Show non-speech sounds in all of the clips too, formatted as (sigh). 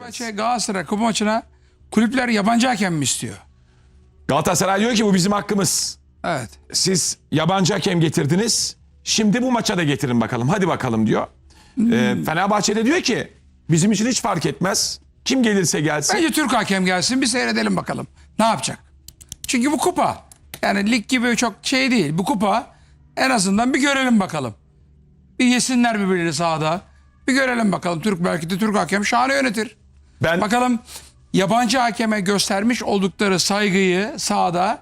Fenerbahçe Galatasaray kupa maçına kulüpler yabancı hakem mi istiyor? Galatasaray diyor ki bu bizim hakkımız. Evet. Siz yabancı hakem getirdiniz. Şimdi bu maça da getirin bakalım. Hadi bakalım diyor. Ee, Fenerbahçe de diyor ki bizim için hiç fark etmez. Kim gelirse gelsin. Bence Türk hakem gelsin bir seyredelim bakalım. Ne yapacak? Çünkü bu kupa. Yani lig gibi çok şey değil. Bu kupa en azından bir görelim bakalım. Bir yesinler birbirini sahada. Bir görelim bakalım. Türk belki de Türk hakem şahane yönetir. Ben Bakalım yabancı hakeme göstermiş oldukları saygıyı sahada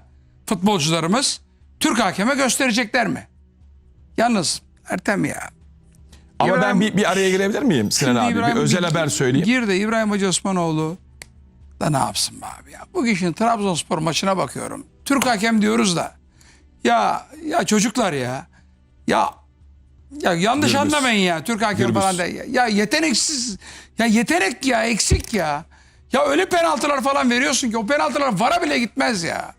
futbolcularımız Türk hakeme gösterecekler mi? Yalnız Ertem ya. ama ben İbrahim- bir, bir araya girebilir miyim Sinan abi? İbrahim bir özel bir- haber söyleyeyim. Gir de İbrahim Hacı Osmanoğlu da ne yapsın be abi ya. Bugün şimdi Trabzonspor maçına bakıyorum. Türk hakem diyoruz da. Ya ya çocuklar ya. Ya ya yanlış Gürbüz. anlamayın ya. Türk hakem Gürbüz. falan da. Ya, ya yeteneksiz. Ya yetenek ya eksik ya. Ya öyle penaltılar falan veriyorsun ki o penaltılar vara bile gitmez ya.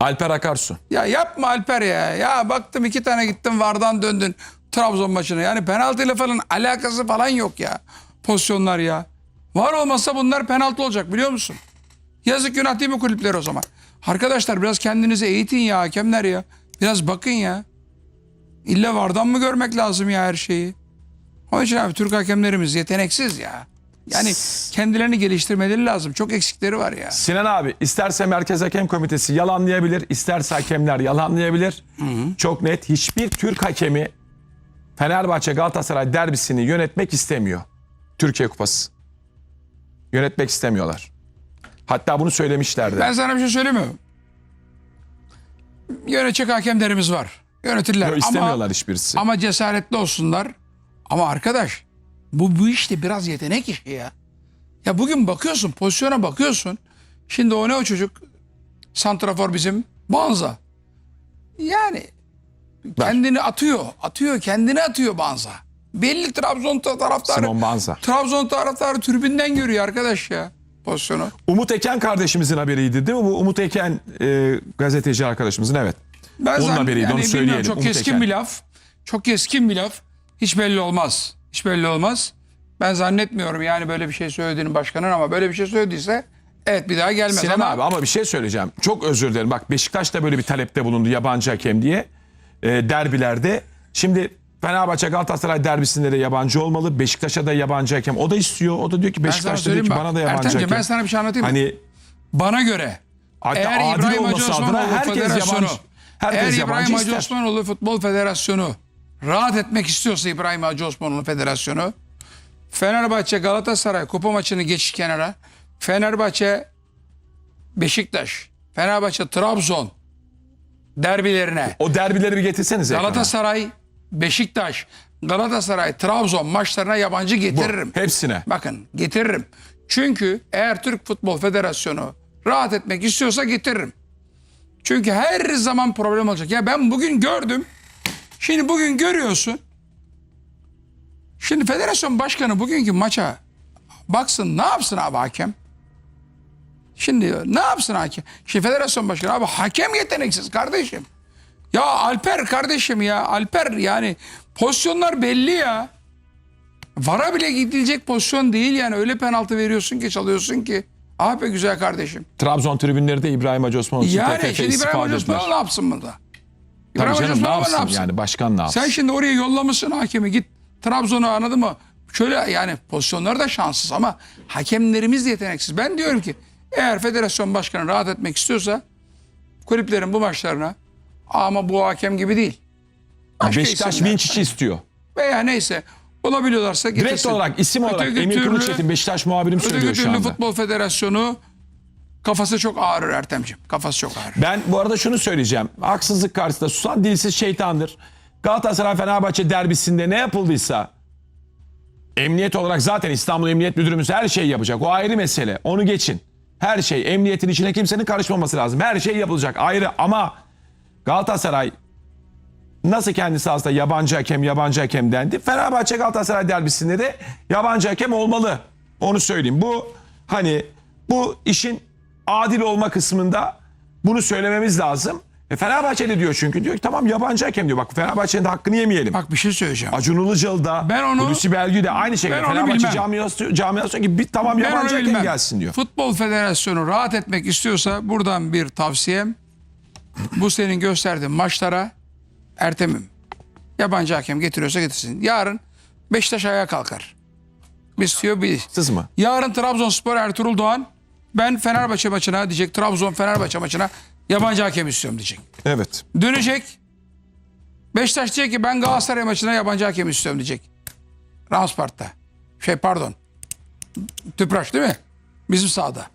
Alper Akarsu. Ya yapma Alper ya. Ya baktım iki tane gittim vardan döndün Trabzon maçına. Yani penaltıyla falan alakası falan yok ya. Pozisyonlar ya. Var olmasa bunlar penaltı olacak biliyor musun? Yazık günah değil mi kulüpler o zaman? Arkadaşlar biraz kendinizi eğitin ya hakemler ya. Biraz bakın ya. İlla vardan mı görmek lazım ya her şeyi? Onun için abi Türk hakemlerimiz yeteneksiz ya. Yani kendilerini geliştirmeleri lazım. Çok eksikleri var ya. Sinan abi isterse Merkez Hakem Komitesi yalanlayabilir, isterse hakemler yalanlayabilir. Çok net hiçbir Türk hakemi Fenerbahçe Galatasaray derbisini yönetmek istemiyor. Türkiye Kupası. Yönetmek istemiyorlar. Hatta bunu söylemişlerdi. Ben sana bir şey söyleyeyim mi? Yönetecek hakemlerimiz var. Yönetirler. Yok, istemiyorlar ama, hiçbirisi. ama cesaretli olsunlar. Ama arkadaş bu, bu işte biraz yetenek işi ya. Ya bugün bakıyorsun pozisyona bakıyorsun. Şimdi o ne o çocuk? Santrafor bizim Banza. Yani kendini atıyor. Atıyor kendini atıyor Banza. Belli Trabzon taraftarı. Simon Banza. Trabzon taraftarı tribünden görüyor arkadaş ya pozisyonu. Umut Eken kardeşimizin haberiydi değil mi? Bu Umut Eken e, gazeteci arkadaşımızın evet. Ben Onun haberiydi, onu bilmiyorum, söyleyelim, Çok Umut keskin Eken. bir laf. Çok keskin bir laf. Hiç belli olmaz. Hiç belli olmaz. Ben zannetmiyorum yani böyle bir şey söylediğini başkanın ama böyle bir şey söylediyse evet bir daha gelmez. Sinan ama abi ama bir şey söyleyeceğim. Çok özür dilerim. Bak Beşiktaş da böyle bir talepte bulundu yabancı hakem diye. E, derbilerde. Şimdi Fenerbahçe Galatasaray derbisinde de yabancı olmalı. Beşiktaş'a da yabancı hakem. O da istiyor. O da diyor ki sana Beşiktaş da diyor ki bak, bana da yabancı Ertemciğim, hakem. ben sana bir şey anlatayım mı? Hani bana göre hatta eğer adil İbrahim Hacı olması adına Osmanoğlu herkes yabancı. Herkes eğer İbrahim Hacı ister. Osmanoğlu Futbol Federasyonu rahat etmek istiyorsa İbrahim Hacı Osmanoğlu Federasyonu Fenerbahçe Galatasaray kupa maçını geç kenara Fenerbahçe Beşiktaş Fenerbahçe Trabzon derbilerine O derbileri bir getirsenize. ekrana. Galatasaray Beşiktaş Galatasaray Trabzon maçlarına yabancı getiririm. Hepsine. Bakın getiririm. Çünkü eğer Türk Futbol Federasyonu rahat etmek istiyorsa getiririm. Çünkü her zaman problem olacak. Ya ben bugün gördüm. Şimdi bugün görüyorsun. Şimdi federasyon başkanı bugünkü maça baksın ne yapsın abi hakem? Şimdi ne yapsın hakem? Şimdi federasyon başkanı abi hakem yeteneksiz kardeşim. Ya Alper kardeşim ya Alper yani pozisyonlar belli ya. Vara bile gidilecek pozisyon değil yani öyle penaltı veriyorsun ki çalıyorsun ki. Ah be güzel kardeşim. Trabzon tribünleri de İbrahim Hacı Osman için Yani TFF şimdi İbrahim dediler. Osmanlı ne yapsın burada? İbrahim Hoca canım ne yapsın, yani başkan ne yapsın? Sen şimdi oraya yollamışsın hakemi git Trabzon'u anladın mı? Şöyle yani pozisyonları da şanssız ama hakemlerimiz de yeteneksiz. Ben diyorum ki eğer federasyon başkanı rahat etmek istiyorsa kulüplerin bu maçlarına ama bu hakem gibi değil. Başka Beşiktaş. Vinçic'i istiyor. Veya neyse bulabiliyorlarsa getirsin. Direkt olarak isim olarak Öteki Emir Kılıçetin Beşiktaş muhabirim söylüyor şu anda. Futbol Federasyonu kafası çok ağrır Ertemciğim. Kafası çok ağrır. Ben bu arada şunu söyleyeceğim. Haksızlık karşısında susan dilsiz şeytandır. Galatasaray Fenerbahçe derbisinde ne yapıldıysa emniyet olarak zaten İstanbul Emniyet Müdürümüz her şeyi yapacak. O ayrı mesele. Onu geçin. Her şey emniyetin içine kimsenin karışmaması lazım. Her şey yapılacak ayrı ama Galatasaray nasıl kendisi aslında yabancı hakem yabancı hakem dendi. Fenerbahçe Galatasaray derbisinde de yabancı hakem olmalı. Onu söyleyeyim. Bu hani bu işin adil olma kısmında bunu söylememiz lazım. E Fenerbahçe de diyor çünkü diyor ki tamam yabancı hakem diyor. Bak Fenerbahçe'nin de hakkını yemeyelim. Bak bir şey söyleyeceğim. Acun Ilıcalı da Ben onu- Hulusi Belgü de aynı şekilde Ben Fenerbahçe camiası, camiası diyor ki bir tamam Ben yabancı hakem bilmem. gelsin diyor. Futbol Federasyonu rahat etmek istiyorsa buradan bir tavsiyem. Bu senin gösterdiğin maçlara Ertem'im. Yabancı hakem getiriyorsa getirsin. Yarın Beşiktaş ayağa kalkar. Biz diyor bir. Siz mi? Yarın Trabzonspor Ertuğrul Doğan ben Fenerbahçe maçına diyecek Trabzon Fenerbahçe maçına yabancı hakem istiyorum diyecek. Evet. Dönecek. Beşiktaş diyecek ki ben Galatasaray maçına yabancı hakem istiyorum diyecek. Ramspark'ta. Şey pardon. Tüpraş değil mi? Bizim sahada.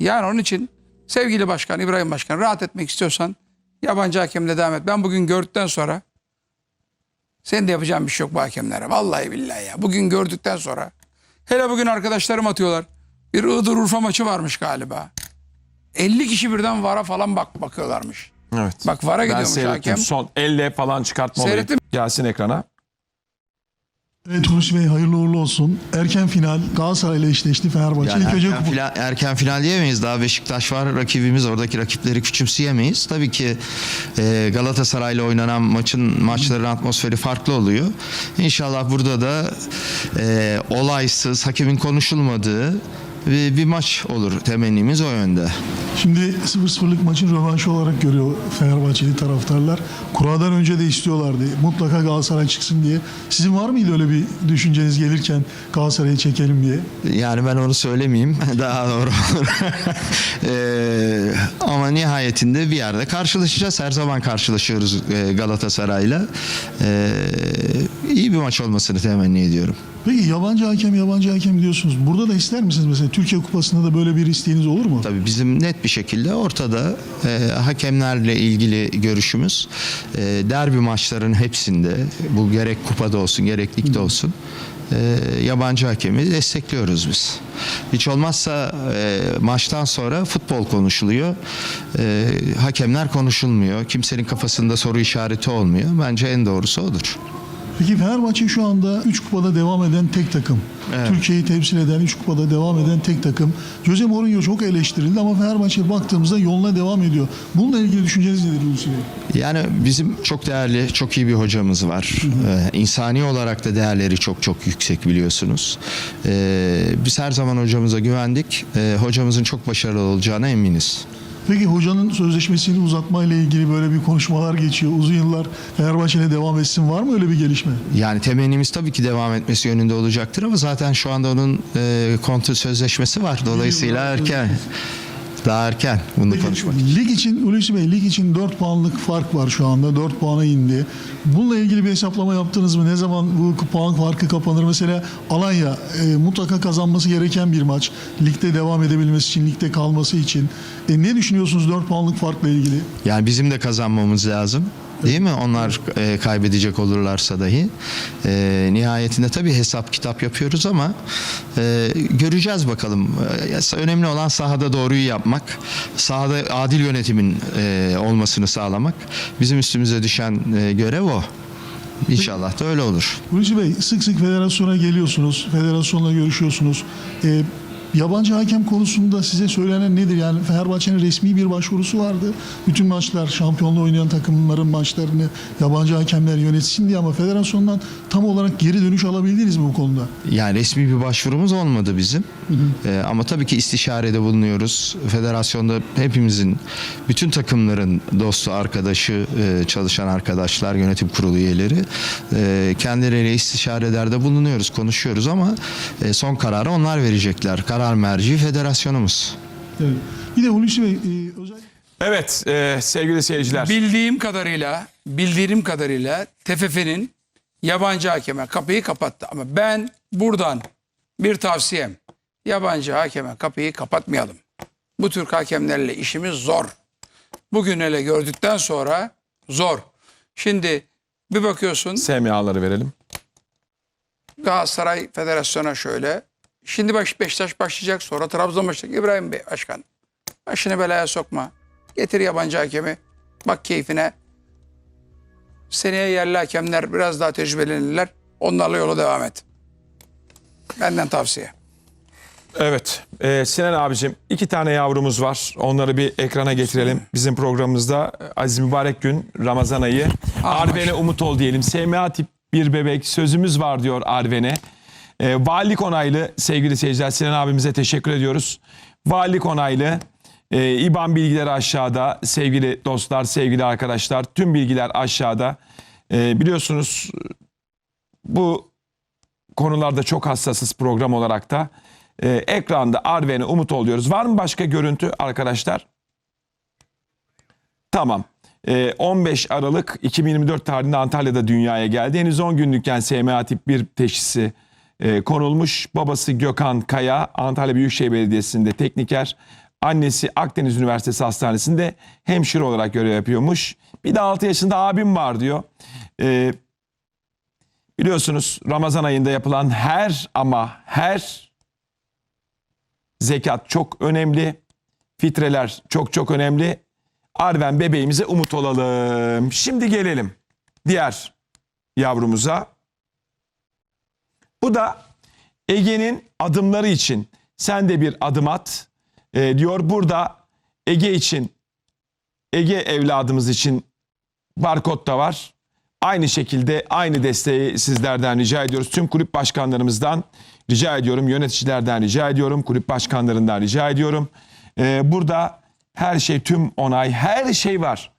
Yani onun için sevgili başkan İbrahim Başkan rahat etmek istiyorsan yabancı hakemle devam et. Ben bugün gördükten sonra senin de yapacağın bir şey yok bu hakemlere. Vallahi billahi ya. Bugün gördükten sonra hele bugün arkadaşlarım atıyorlar. Bir Iğdır Urfa maçı varmış galiba. 50 kişi birden VAR'a falan bak bakıyorlarmış. Evet. Bak VAR'a ben gidiyormuş hakem. Son elle falan çıkartma olayı. Seyrettim. Gelsin ekrana. Evet Hulusi Bey hayırlı uğurlu olsun. Erken final Galatasaray ile eşleşti Fenerbahçe. Yani İlk önce erken, kupa- final, erken final diyemeyiz. Daha Beşiktaş var. Rakibimiz oradaki rakipleri küçümseyemeyiz. Tabii ki e, Galatasaray'la oynanan maçın maçların atmosferi farklı oluyor. İnşallah burada da e, olaysız, hakemin konuşulmadığı bir, bir maç olur. Temennimiz o yönde. Şimdi 0-0'lık maçın rövanşı olarak görüyor Fenerbahçeli taraftarlar. Kuradan önce de istiyorlardı. Mutlaka Galatasaray çıksın diye. Sizin var mıydı öyle bir düşünceniz gelirken Galatasaray'ı çekelim diye? Yani ben onu söylemeyeyim. (laughs) Daha doğru olur. Eee, (laughs) ama nihayetinde bir yerde karşılaşacağız. Her zaman karşılaşıyoruz e, Galatasaray'la. Eee iyi bir maç olmasını temenni ediyorum. Peki yabancı hakem yabancı hakem diyorsunuz. Burada da ister misiniz mesela Türkiye Kupası'nda da böyle bir isteğiniz olur mu? Tabii bizim net bir şekilde ortada e, hakemlerle ilgili görüşümüz e, derbi maçların hepsinde bu gerek kupada olsun gerek ligde olsun e, yabancı hakemi destekliyoruz biz. Hiç olmazsa e, maçtan sonra futbol konuşuluyor. E, hakemler konuşulmuyor. Kimsenin kafasında soru işareti olmuyor. Bence en doğrusu odur. Peki Fenerbahçe şu anda 3 kupada devam eden tek takım. Türkiye'yi temsil eden 3 kupada devam eden tek takım. Jose Mourinho çok eleştirildi ama Fenerbahçe baktığımızda yoluna devam ediyor. Bununla ilgili düşünceniz nedir Hulusi Bey? Yani bizim çok değerli, çok iyi bir hocamız var. Ee, insani olarak da değerleri çok çok yüksek biliyorsunuz. Ee, biz her zaman hocamıza güvendik. Ee, hocamızın çok başarılı olacağına eminiz. Peki hocanın sözleşmesini uzatmayla ilgili böyle bir konuşmalar geçiyor. Uzun yıllar Fenerbahçe'yle devam etsin. Var mı öyle bir gelişme? Yani temennimiz tabii ki devam etmesi yönünde olacaktır ama zaten şu anda onun e, kontrat sözleşmesi var. Dolayısıyla erken. (laughs) Daha erken bunu Peki, konuşmak. lig için Hulusi Bey lig için 4 puanlık fark var şu anda. 4 puana indi. Bununla ilgili bir hesaplama yaptınız mı? Ne zaman bu puan farkı kapanır? Mesela Alanya e, mutlaka kazanması gereken bir maç. Ligde devam edebilmesi için, ligde kalması için. E, ne düşünüyorsunuz 4 puanlık farkla ilgili? Yani bizim de kazanmamız lazım. Değil mi? Onlar e, kaybedecek olurlarsa dahi. E, nihayetinde tabii hesap kitap yapıyoruz ama e, göreceğiz bakalım. E, önemli olan sahada doğruyu yapmak. Sahada adil yönetimin e, olmasını sağlamak. Bizim üstümüze düşen e, görev o. İnşallah da öyle olur. Hulusi Bey sık sık federasyona geliyorsunuz. Federasyonla görüşüyorsunuz. E, yabancı hakem konusunda size söylenen nedir? Yani Fenerbahçe'nin resmi bir başvurusu vardı. Bütün maçlar şampiyonluğu oynayan takımların maçlarını yabancı hakemler yönetsin diye ama federasyondan tam olarak geri dönüş alabildiniz mi bu konuda? Yani resmi bir başvurumuz olmadı bizim. Ee, ama tabii ki istişarede bulunuyoruz. Federasyonda hepimizin, bütün takımların dostu, arkadaşı, e, çalışan arkadaşlar, yönetim kurulu üyeleri e, kendileriyle istişarelerde bulunuyoruz, konuşuyoruz ama e, son kararı onlar verecekler. Karar merci federasyonumuz. Evet. Bir de Hulusi Bey e, özel Evet e, sevgili seyirciler. Bildiğim kadarıyla, bildiğim kadarıyla TFF'nin yabancı hakeme kapıyı kapattı. Ama ben buradan bir tavsiyem. Yabancı hakeme kapıyı kapatmayalım. Bu Türk hakemlerle işimiz zor. Bugün hele gördükten sonra zor. Şimdi bir bakıyorsun SMA'ları verelim. Galatasaray Federasyon'a şöyle. Şimdi baş, Beşiktaş başlayacak sonra Trabzon başlayacak. İbrahim Bey başkan. Başını belaya sokma. Getir yabancı hakemi. Bak keyfine. Seneye yerli hakemler biraz daha tecrübelenirler. Onlarla yola devam et. Benden tavsiye. Evet. Ee, Sinan abicim iki tane yavrumuz var. Onları bir ekrana getirelim. Bizim programımızda Aziz Mübarek Gün Ramazan ayı. Arven'e umut ol diyelim. SMA tip bir bebek sözümüz var diyor Arven'e. Ee, valilik onaylı sevgili seyirciler Sinan abimize teşekkür ediyoruz. Valilik onaylı. Ee, İBAN bilgileri aşağıda sevgili dostlar, sevgili arkadaşlar. Tüm bilgiler aşağıda. Ee, biliyorsunuz bu konularda çok hassasız program olarak da e, ekranda Arven'e umut oluyoruz. Var mı başka görüntü arkadaşlar? Tamam. E, 15 Aralık 2024 tarihinde Antalya'da dünyaya geldi. Henüz 10 günlükken SMA tip 1 teşhisi e, konulmuş. Babası Gökhan Kaya Antalya Büyükşehir Belediyesi'nde tekniker. Annesi Akdeniz Üniversitesi Hastanesi'nde hemşire olarak görev yapıyormuş. Bir de 6 yaşında abim var diyor. E, Biliyorsunuz Ramazan ayında yapılan her ama her zekat çok önemli. Fitreler çok çok önemli. Arven bebeğimize umut olalım. Şimdi gelelim diğer yavrumuza. Bu da Ege'nin adımları için sen de bir adım at e, diyor. Burada Ege için Ege evladımız için barkod da var. Aynı şekilde aynı desteği sizlerden rica ediyoruz. Tüm kulüp başkanlarımızdan rica ediyorum. Yöneticilerden rica ediyorum. Kulüp başkanlarından rica ediyorum. Ee, burada her şey tüm onay her şey var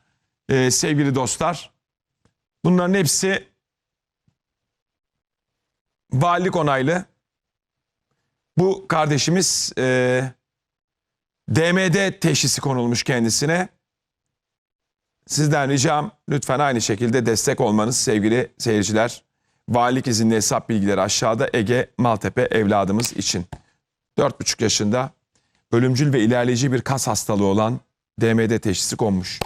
ee, sevgili dostlar. Bunların hepsi valilik onaylı. Bu kardeşimiz e, DMD teşhisi konulmuş kendisine. Sizden ricam lütfen aynı şekilde destek olmanız sevgili seyirciler. Valilik izinli hesap bilgileri aşağıda Ege Maltepe evladımız için. 4,5 yaşında ölümcül ve ilerleyici bir kas hastalığı olan DMD teşhisi konmuş.